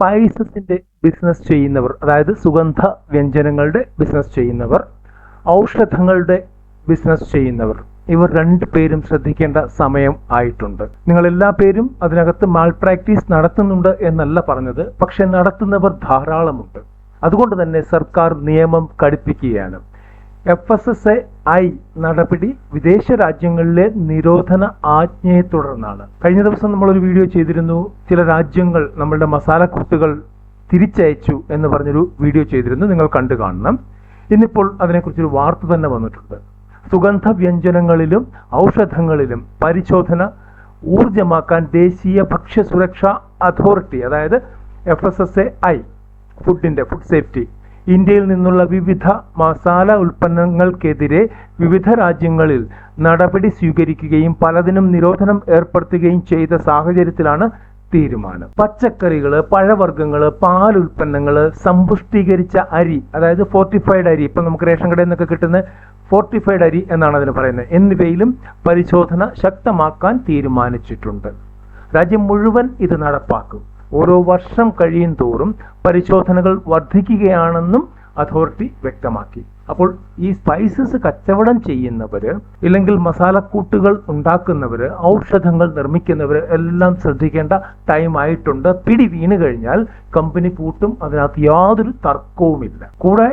സ്പൈസസിന്റെ business ചെയ്യുന്നവർ അതായത് സുഗന്ധ വ്യഞ്ജനങ്ങളുടെ ബിസിനസ് ചെയ്യുന്നവർ ഔഷധങ്ങളുടെ ബിസിനസ് ചെയ്യുന്നവർ ഇവർ രണ്ടു പേരും ശ്രദ്ധിക്കേണ്ട സമയം ആയിട്ടുണ്ട്. നിങ്ങൾ എല്ലാ പേരും അതിനകത്ത് മാൾ പ്രാക്ടീസ് നടത്തുന്നുണ്ട് എന്നല്ല പറഞ്ഞത് പക്ഷെ നടത്തുന്നവർ ധാരാളമുണ്ട്. അതുകൊണ്ട് തന്നെ സർക്കാർ നിയമം കടുപ്പിക്കുകയാണ്. എഫ് എസ് എസ് ഐ നടപടി വിദേശ രാജ്യങ്ങളിലെ നിരോധന ആജ്ഞയെ തുടർന്നാണ്. കഴിഞ്ഞ ദിവസം നമ്മൾ ഒരു വീഡിയോ ചെയ്തിരുന്നു. ചില രാജ്യങ്ങൾ നമ്മളുടെ മസാലക്കൂട്ടുകൾ തിരിച്ചയച്ചു എന്ന് പറഞ്ഞൊരു വീഡിയോ ചെയ്തിരുന്നു. നിങ്ങൾ കണ്ടു കാണണം. ഇന്നിപ്പോൾ അതിനെക്കുറിച്ചൊരു വാർത്ത തന്നെ വന്നിട്ടുണ്ട്. സുഗന്ധ വ്യഞ്ജനങ്ങളിലും ഔഷധങ്ങളിലും പരിശോധന ഊർജമാക്കാൻ ദേശീയ ഭക്ഷ്യസുരക്ഷാ അതോറിറ്റി അതായത് F S S A I ഫുഡിന്റെ ഫുഡ് സേഫ്റ്റി ഇന്ത്യയിൽ നിന്നുള്ള വിവിധ മസാല ഉൽപ്പന്നങ്ങൾക്കെതിരെ വിവിധ രാജ്യങ്ങളിൽ നടപടി സ്വീകരിക്കുകയും പലതിനും നിരോധനം ഏർപ്പെടുത്തുകയും ചെയ്ത സാഹചര്യത്തിലാണ് തീരുമാനം. പച്ചക്കറികൾ പഴവർഗങ്ങൾ പാൽ ഉൽപ്പന്നങ്ങൾ സമ്പുഷ്ടീകരിച്ച അരി അതായത് ഫോർട്ടിഫൈഡ് അരി ഇപ്പൊ നമുക്ക് റേഷൻ കടയിൽ നിന്നൊക്കെ കിട്ടുന്ന ഫോർട്ടിഫൈഡ് അരി എന്നാണ് അതിന് പറയുന്നത്. എന്നിവയിലും പരിശോധന ശക്തമാക്കാൻ തീരുമാനിച്ചിട്ടുണ്ട്. രാജ്യം മുഴുവൻ ഇത് നടപ്പാക്കും. ഓരോ വർഷം കഴിയും തോറും പരിശോധനകൾ വർദ്ധിക്കുകയാണെന്നും അതോറിറ്റി വ്യക്തമാക്കി. അപ്പോൾ ഈ സ്പൈസസ് കച്ചവടം ചെയ്യുന്നവര് ഇല്ലെങ്കിൽ മസാലക്കൂട്ടുകൾ ഉണ്ടാക്കുന്നവര് ഔഷധങ്ങൾ നിർമ്മിക്കുന്നവര് എല്ലാം ശ്രദ്ധിക്കേണ്ട ടൈം ആയിട്ടുണ്ട്. പിടി വീണ് കഴിഞ്ഞാൽ കമ്പനി പൂട്ടും അതിനകത്ത് യാതൊരു തർക്കവുമില്ല. കൂടെ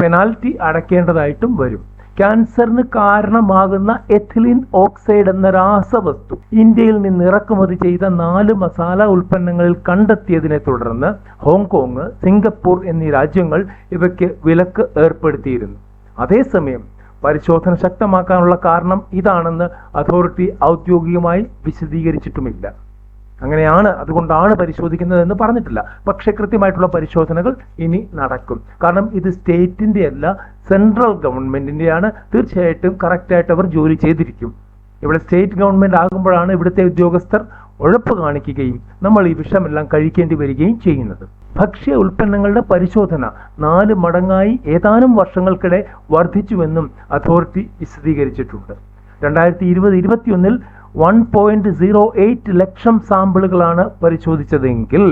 പെനാൽറ്റി അടയ്ക്കേണ്ടതായിട്ടും വരും. ക്യാൻസറിന് കാരണമാകുന്ന എഥിലിൻ ഓക്സൈഡ് എന്ന രാസവസ്തു. ഇന്ത്യയിൽ നിന്ന് ഇറക്കുമതി ചെയ്ത നാല് മസാല ഉൽപ്പന്നങ്ങളിൽ കണ്ടെത്തിയതിനെ തുടർന്ന് ഹോങ്കോങ് സിംഗപ്പൂർ എന്നീ രാജ്യങ്ങൾ ഇവയ്ക്ക് വിലക്ക് ഏർപ്പെടുത്തിയിരുന്നു. അതേസമയം പരിശോധന ശക്തമാക്കാനുള്ള കാരണം ഇതാണെന്ന് അതോറിറ്റി ഔദ്യോഗികമായി വിശദീകരിച്ചിട്ടുമില്ല. അങ്ങനെയാണ് അതുകൊണ്ടാണ് പരിശോധിക്കുന്നതെന്ന് പറഞ്ഞിട്ടില്ല. പക്ഷെ കൃത്യമായിട്ടുള്ള പരിശോധനകൾ ഇനി നടക്കും. കാരണം ഇത് സ്റ്റേറ്റിന്റെ അല്ല സെൻട്രൽ ഗവൺമെന്റിന്റെയാണ് തീർച്ചയായിട്ടും കറക്റ്റായിട്ട് അവർ ജോലി ചെയ്തിരിക്കും. ഇവിടെ സ്റ്റേറ്റ് ഗവൺമെന്റ് ആകുമ്പോഴാണ് ഇവിടുത്തെ ഉദ്യോഗസ്ഥർ ഉഴപ്പ് കാണിക്കുകയും നമ്മൾ ഈ വിഷമെല്ലാം കഴിക്കേണ്ടി വരികയും ചെയ്യുന്നത്. ഭക്ഷ്യ ഉൽപ്പന്നങ്ങളുടെ പരിശോധന നാല് മടങ്ങായി ഏതാനും വർഷങ്ങൾക്കിടെ വർദ്ധിച്ചുവെന്നും അതോറിറ്റി വിശദീകരിച്ചിട്ടുണ്ട്. രണ്ടായിരത്തി ഇരുപത് ഇരുപത്തിയൊന്നിൽ one point zero eight lakh സാമ്പിളുകളാണ് പരിശോധിച്ചതെങ്കിൽ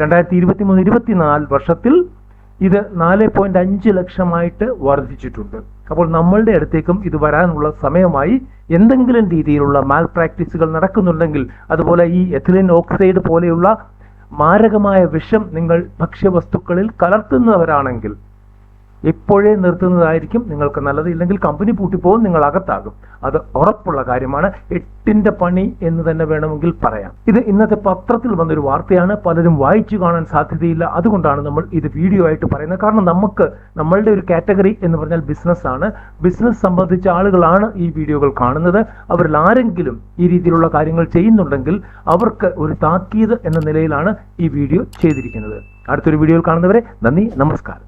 രണ്ടായിരത്തി ഇരുപത്തി മൂന്ന് ഇരുപത്തിനാല് വർഷത്തിൽ ഇത് നാല് പോയിന്റ് അഞ്ച് ലക്ഷമായിട്ട് വർദ്ധിച്ചിട്ടുണ്ട്. അപ്പോൾ നമ്മളുടെ അടുത്തേക്കും ഇത് വരാനുള്ള സമയമായി എന്തെങ്കിലും രീതിയിലുള്ള മാൽ പ്രാക്ടീസുകൾ നടക്കുന്നുണ്ടെങ്കിൽ അതുപോലെ ഈ എഥിലിൻ ഓക്സൈഡ് പോലെയുള്ള മാരകമായ വിഷം നിങ്ങൾ ഭക്ഷ്യവസ്തുക്കളിൽ കലർത്തുന്നവരാണെങ്കിൽ ഇപ്പോഴേ നിർത്തുന്നതായിരിക്കും നിങ്ങൾക്ക് നല്ലത്. ഇല്ലെങ്കിൽ കമ്പനി പൂട്ടിപ്പോകും നിങ്ങൾ അകത്താകും. അത് ഉറപ്പുള്ള കാര്യമാണ്. എട്ടിന്റെ പണി എന്ന് തന്നെ വേണമെങ്കിൽ പറയാം. ഇത് ഇന്നത്തെ പത്രത്തിൽ വന്നൊരു വാർത്തയാണ്. പലരും വായിച്ചു കാണാൻ സാധ്യതയില്ല. അതുകൊണ്ടാണ് നമ്മൾ ഇത് വീഡിയോ ആയിട്ട് പറയുന്നത്. കാരണം നമുക്ക് നമ്മളുടെ ഒരു കാറ്റഗറി എന്ന് പറഞ്ഞാൽ ബിസിനസ് ആണ്. ബിസിനസ് സംബന്ധിച്ച ആളുകളാണ് ഈ വീഡിയോകൾ കാണുന്നത്. അവരിൽ ആരെങ്കിലും ഈ രീതിയിലുള്ള കാര്യങ്ങൾ ചെയ്യുന്നുണ്ടെങ്കിൽ അവർക്ക് ഒരു താക്കീത് എന്ന നിലയിലാണ് ഈ വീഡിയോ ചെയ്തിരിക്കുന്നത്. അടുത്തൊരു വീഡിയോയിൽ കാണുന്നവരെ നന്ദി നമസ്കാരം.